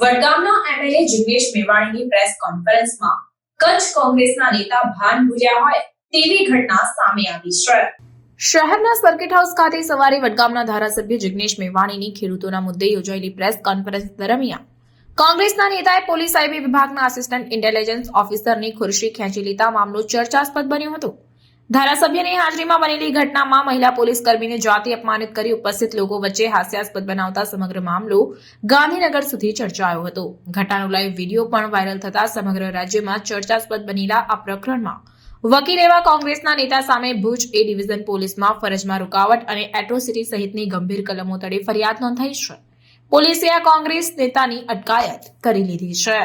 વડગામના MLA Jignesh મેવાણીની press કોન્ફરન્સમાં કચ્છ કોંગ્રેસના નેતા ભાન ભૂલ્યા હોય તેવી ઘટના સામે આવી છે. શહેરના સર્કિટ હાઉસ ખાતે સવારે વડગામના ધારાસભ્ય જિગ્નેશ મેવાણીની ખેડૂતોના મુદ્દે યોજાયેલી પ્રેસ કોન્ફરન્સ દરમિયાન કોંગ્રેસના નેતાએ પોલીસ આઈબી વિભાગના આસિસ્ટન્ટ ઇન્ટેલિજન્સ ઓફિસરની ખુરશી ખેંચી લેતા મામલો ચર્ચાસ્પદ બન્યો હતો. ધારાસભ્યની હાજરીમાં બનેલી ઘટનામાં મહિલા પોલીસ કર્મીને જાતિ અપમાનિત કરી ઉપસ્થિત લોકો વચ્ચે હાસ્યાસ્પદ બનાવતા સમગ્ર મામલો ગાંધીનગર સુધી ચર્ચાયો હતો. ઘટનાનો લાઈવ વીડિયો પણ વાયરલ થતા સમગ્ર રાજ્યમાં ચર્ચાસ્પદ બનેલા આ પ્રકરણમાં વકીલ એવા કોંગ્રેસના નેતા સામે ભુજ એ ડિવિઝન પોલીસમાં ફરજમાં રૂકાવટ અને એટ્રોસિટી સહિતની ગંભીર કલમો તળે ફરિયાદ નોંધાઈ છે. પોલીસે આ કોંગ્રેસ નેતાની અટકાયત કરી લીધી છે.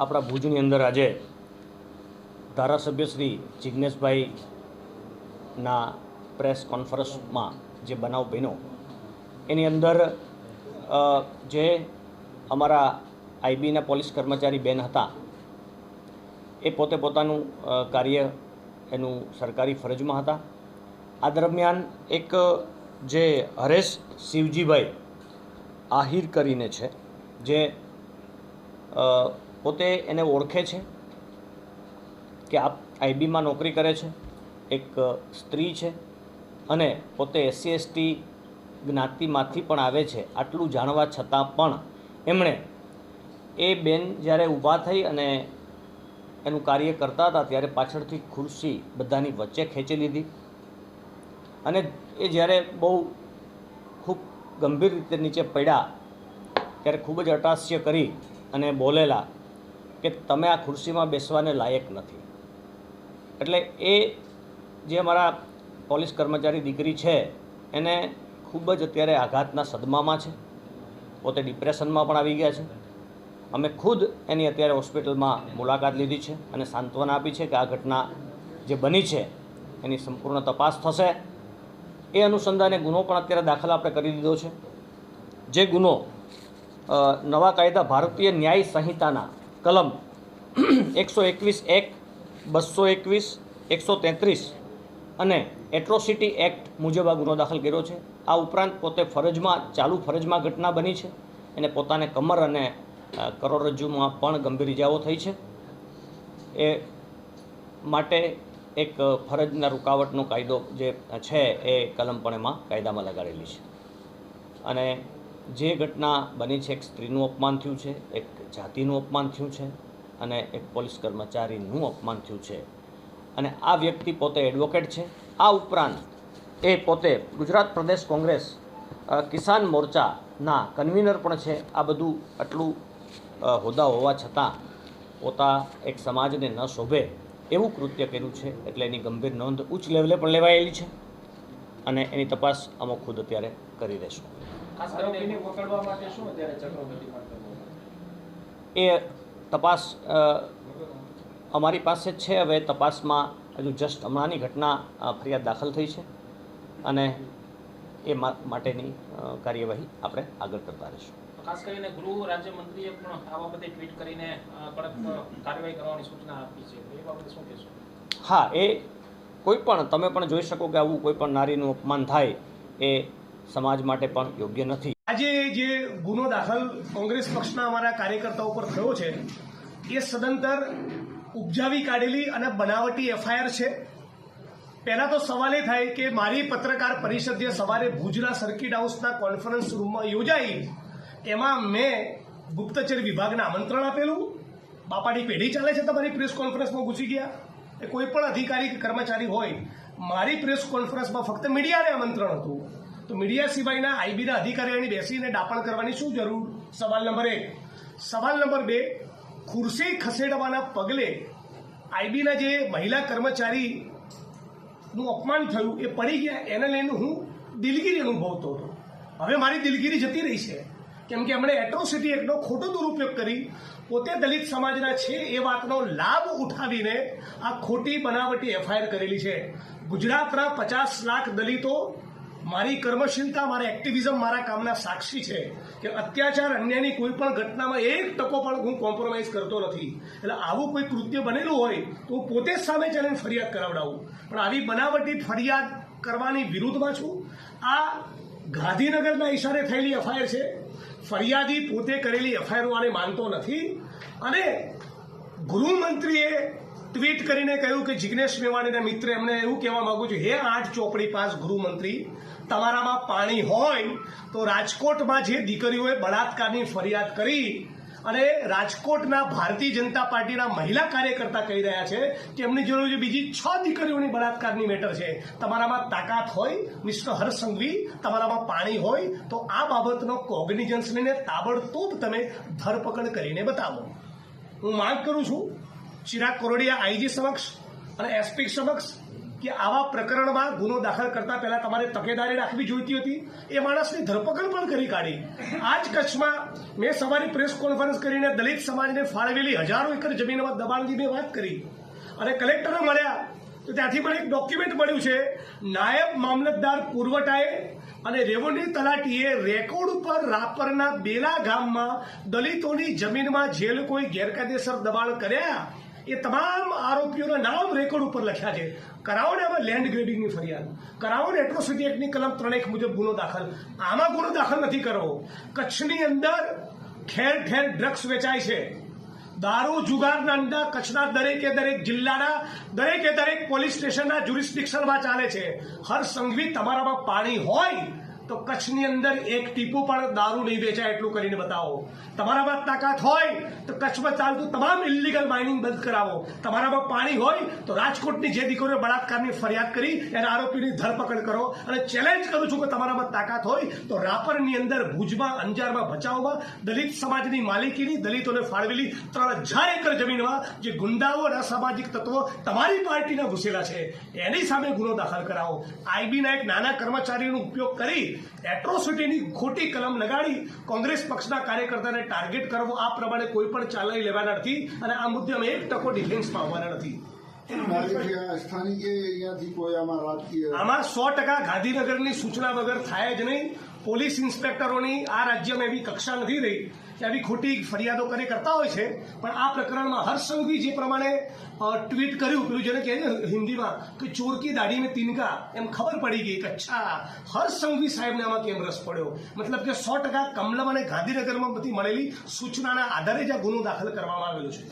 આપણા ભુજની અંદર આજે ધારાસભ્ય શ્રી જિજ્ઞેશભાઈના પ્રેસ કોન્ફરન્સમાં જે બનાવ બન્યો, એની અંદર જે અમારા આઈબીના પોલીસ કર્મચારી બેન હતા, એ પોતે પોતાનું કાર્ય એનું સરકારી ફરજમાં હતા. આ દરમિયાન એક, જે હરેશ શિવજીભાઈ આહિર કરીને છે, જે પોતે એને ઓળખે છે. કે આપ આઈબીમાં નોકરી કરે છે, એક સ્ત્રી છે અને પોતે એસસી, એસટી જ્ઞાતિમાંથી પણ આવે છે, આટલું જાણવા છતાં પણ એમણે એ બેન જ્યારે ઊભા થઈ અને એનું કાર્ય કરતા હતા ત્યારે પાછળથી ખુરશી બધાની વચ્ચે ખેંચી લીધી અને એ જ્યારે બહુ ખૂબ ગંભીર રીતે નીચે પડ્યા ત્યારે ખૂબ જ અટાસ્ય કરી અને બોલેલા કે તમે આ ખુરશીમાં બેસવાને લાયક નથી. એટલે એ જે અમારા પોલીસ કર્મચારી દીકરી છે, એને ખૂબ જ અત્યારે આઘાતના સદમામાં છે. પોતે ડિપ્રેશનમાં પણ આવી ગયા છે. અમે ખુદ એની અત્યારે હોસ્પિટલમાં મુલાકાત લીધી છે અને સાંત્વના આપી છે કે આ ઘટના જે બની છે, એની સંપૂર્ણ તપાસ થશે. એ અનુસંધાને ગુનો પણ અત્યારે દાખલ આપણે કરી દીધો છે. જે ગુનો નવા કાયદા ભારતીય ન્યાય સંહિતાના કલમ એકસો એકવીસ એક બસો એકવીસ, એકસો તેત્રીસ અને એટ્રોસિટી એક્ટ મુજબ આ ગુનો દાખલ કર્યો છે. આ ઉપરાંત પોતે ફરજમાં, ચાલુ ફરજમાં ઘટના બની છે એને પોતાને કમર અને કરોડરજ્જુમાં પણ ગંભીર ઇજાઓ થઈ છે. એ માટે એક ફરજના રૂકાવટનો કાયદો જે છે એ કલમ પણ એમાં કાયદામાં લગાડેલી છે. અને જે ઘટના બની છે, એક સ્ત્રીનું અપમાન થયું છે, એક જાતિનું અપમાન થયું છે અને એક પોલીસ કર્મચારીનું અપમાન થયું છે. અને આ વ્યક્તિ પોતે એડવોકેટ છે. આ ઉપરાંત એ પોતે ગુજરાત પ્રદેશ કોંગ્રેસ કિસાન મોરચાના કન્વીનર પણ છે. આ બધું આટલું હોદ્દા હોવા છતાં પોતા એક સમાજને ન શોભે એવું કૃત્ય કર્યું છે. એટલે એની ગંભીર નોંધ ઉચ્ચ લેવલે પણ લેવાયેલી છે. અને એની તપાસ અમે ખુદ અત્યારે કરી દઈશું ખાસ કરીને પકડવા માટે શું અત્યારે ચક્રો ગતિમાન કરવો એ તપાસ અમારી પાસે છે. હવે તપાસમાં હજુ જસ્ટ હમણાંની ઘટના ફરિયાદ દાખલ થઈ છે અને એ માટેની કાર્યવાહી આપણે આગળ કરતા રહીશું. ખાસ કરીને ગૃહ રાજ્યમંત્રીએ પણ આ બાબતે ટ્વીટ કરીને કડક કાર્યવાહી કરવાની સૂચના આપી છે. એ બાબતે શું કહેશો? હા એ કોઈ પણ તમે પણ જોઈ શકો કે આવું કોઈ પણ નારીનું અપમાન થાય એ સમાજ માટે પણ યોગ્ય નથી. આજે જે ગુનો દાખલ કોંગ્રેસ પક્ષના અમારા કાર્યકર્તાઓ પર થયો છે, એ સદંતર ઉપજાવી કાઢેલી અને બનાવટી એફઆઈઆર છે. પહેલા તો સવાલ એ થાય કે મારી પત્રકાર પરિષદ જે સવારે ભુજના સર્કિટ હાઉસના કોન્ફરન્સ રૂમમાં યોજાઈ, એમાં મેં ગુપ્તચર વિભાગને આમંત્રણ આપેલું. બાપાની પેઢી ચાલે છે તમારી પ્રેસ કોન્ફરન્સમાં ઘૂસી ગયા. એ કોઈ પણ અધિકારી કે કર્મચારી હોય, મારી પ્રેસ કોન્ફરન્સમાં ફક્ત મીડિયાને આમંત્રણ હતું. તો મીડિયા સિવાયના આઈબીના અધિકારીઓની બેસીને દાપણ કરવાની શું જરૂર? સવાલ નંબર એક. સવાલ નંબર બે. ખુરશી ખસેડવાના પગલે આઈબીના જે મહિલા કર્મચારી નું અપમાન થયું એ પડી ગયા. એને લઈને હું દિલગીરી અનુભવતો હતો. હવે મારી દિલગીરી જતી રહી છે. કેમ કે એમણે એટ્રોસિટી એક્ટનો ખોટો દુરુપયોગ કરી. પોતે દલિત સમાજના છે એ વાતનો લાભ ઉઠાવીને આ ખોટી બનાવટી એફઆઈઆર કરેલી છે. ગુજરાતના પચાસ લાખ દલિતો મારી કર્મશીલતા, મારા એક્ટિવિઝમ મારા કામના સાક્ષી છે કે અત્યાચાર અન્યની કોઈ પણ ઘટનામાં એક ટકો પણ હું કોમ્પ્રોમાઇઝ કરતો નથી. એટલે આવું કોઈ કૃત્ય બનેલું હોય તો હું પોતે જ સામે ચાલીને ફરિયાદ કરાવડાવું. પણ આવી બનાવટી ફરિયાદ કરવાની વિરુદ્ધમાં છું. આ ગાંધીનગરના ઈશારે થયેલી એફઆઈઆર છે. ફરિયાદી પોતે કરેલી એફઆઈઆર આને માનતો નથી. અને ગૃહમંત્રીએ ટ્વીટ કરીને કહ્યું કે જિગ્નેશ મેવાણીના મિત્ર એમને એવું કહેવા માંગુ છું, હે આઠ ચોપડી પાસ ગૃહમંત્રી, તમારામાં પાણી હોય તો રાજકોટમાં જે દીકરીઓએ બળાત્કારની ફરિયાદ કરી અને રાજકોટના ભારતીય જનતા પાર્ટીના મહિલા કાર્યકર્તા કહી રહ્યા છે કે એમની જરૂર બીજી છ દીકરીઓની બળાત્કારની મેટર છે. તમારામાં તાકાત હોય, મિસ્ટર હર્ષ તમારામાં પાણી હોય, તો આ બાબતનો કોગ્નિજન્સ લઈને તાબડતોબ તમે ધરપકડ કરીને બતાવો. હું માંગ કરું છું ચિરાગ કોરડિયા આઈજી સમક્ષ અને એસપી સમક્ષ કે આવા પ્રકરણમાં ગુનો દાખલ કરતા પહેલા તમારે તકેદારી રાખવી જોઈતી હતી. એ માણસની ધરપકડ પણ કરી કાઢી. આ જ કચ્છમાં મેં સવારે પ્રેસ કોન્ફરન્સ કરીને દલિત સમાજને ફાળવેલી હજારો એકર જમીનમાં દબાણની મેં વાત કરી. અને કલેક્ટરને મળ્યા. તો ત્યાંથી પણ એક ડોક્યુમેન્ટ મળ્યું છે. નાયબ મામલતદાર પુરવઠાએ અને રેવન્યુ તલાટીએ રેકોર્ડ ઉપર રાપરના બેલા ગામમાં દલિતોની જમીનમાં જે લોકોએ ગેરકાયદેસર દબાણ કર્યા. એ તમામ આરોપીઓના નામ રેકોર્ડ ઉપર લખ્યા છે. કરાવો ને આમાં લેન્ડ ગ્રેડિંગની ફરિયાદ. કરાવો ને એટ્રોસિટી એક્ટની કલમ ત્રણ એક મુજબ ગુનો દાખલ. આમાં ગુનો દાખલ નથી કરવો. કચ્છની અંદર ઠેર ઠેર ડ્રગ્સ વેચાય છે. દારૂ, જુગારના અંડા, કચ્છના દરેકે દરેક જિલ્લાના, દરેકે દરેક પોલીસ સ્ટેશનના જ્યુરિસ્ડિક્શનમાં ચાલે છે. હર સંઘવી તમારામાં પાણી હોય તો કચ્છની અંદર એક ટીપું પણ દારૂ નહીં વેચાય એટલું કરીને બતાવો. તમારામાં તાકાત હોય તો કચ્છમાં ચાલતું તમામ ઇલીગલ માઇનિંગ બંધ કરાવો. તમારામાં પાણી હોય તો રાજકોટની જે દીકરીઓ બળાત્કારની ફરિયાદ કરી, એના આરોપીની ધરપકડ કરો. અને ચેલેન્જ કરું છું કે તમારામાં તાકાત હોય તો રાપરની અંદર ભુજમાં, અંજારમાં ભચાઉમાં, દલિત સમાજની માલિકીની દલિતોને ફાળવેલી ત્રણ હજાર એકર જમીનમાં જે ગુંડાઓ અને અસામાજિક તત્વો તમારી પાર્ટીના ઘૂસેલા છે. એની સામે ગુનો દાખલ કરાવો. આઈબીના એક નાના કર્મચારીનો ઉપયોગ કરી એટ્રોસિટીની ખોટી કલમ લગાડી કોંગ્રેસ પક્ષના કાર્યકર્તાને ટાર્ગેટ કરવો આ પ્રમાણે કોઈ પણ ચાલાઈ લેવાના નથી અને આ મુદ્દે અમે એક ટકો ડિફેન્સમાં આવવાના નથી. આમાં સો ટકા ગાંધીનગરની સૂચના વગર થાય જ નહીં. પોલીસ ઇન્સ્પેક્ટરોની આ રાજ્યમાં એવી કક્ષા નથી રહી કે આવી ખોટી ફરિયાદો કરે કરતા હોય છે. પણ આ પ્રકરણમાં હર્ષ સંઘવી જે પ્રમાણે ટ્વીટ કર્યું, પેલું જેને કહે હિન્દીમાં કે ચોર કી દાઢી में તિનકા, એમ ખબર પડી ગઈ કે અચ્છા હર્ષ સંઘવી સાહેબને આમાં કેમ રસ પડ્યો? મતલબ કે સો ટકા કમલમ અને ગાંધીનગરમાં બધી મળેલી સૂચનાના આધારે જ આ ગુનો દાખલ કરવામાં આવેલો છે.